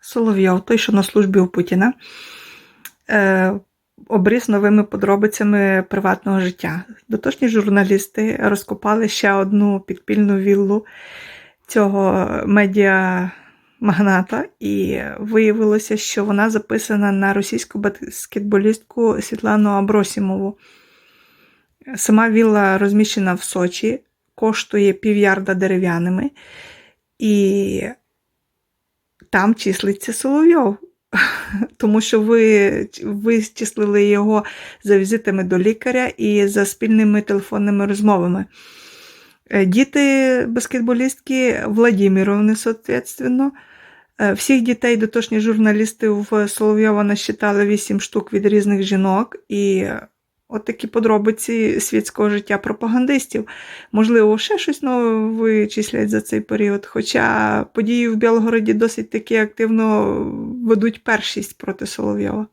Соловйов, той, що на службі у Путіна, е, обріз новими подробицями приватного життя. Дотошні журналісти розкопали ще одну підпільну віллу цього медіамагната, і виявилося, що вона записана на російську баскетболістку Світлану Абросімову. Сама вілла розміщена в Сочі, коштує півярда дерев'яними, і там числиться Соловйов. Тому що ви вичислили його за візитами до лікаря і за спільними телефонними розмовами. Е, Діти баскетболістки Владимировни, соответственно. Е, Всіх дітей дотошні журналісти в Соловйова насчитали 8 штук від різних жінок. І от такі подробиці світського життя пропагандистів. Можливо, ще щось нове вичислять за цей період. Хоча події в Білгороді досить таки активно ведуть першість проти Соловйова.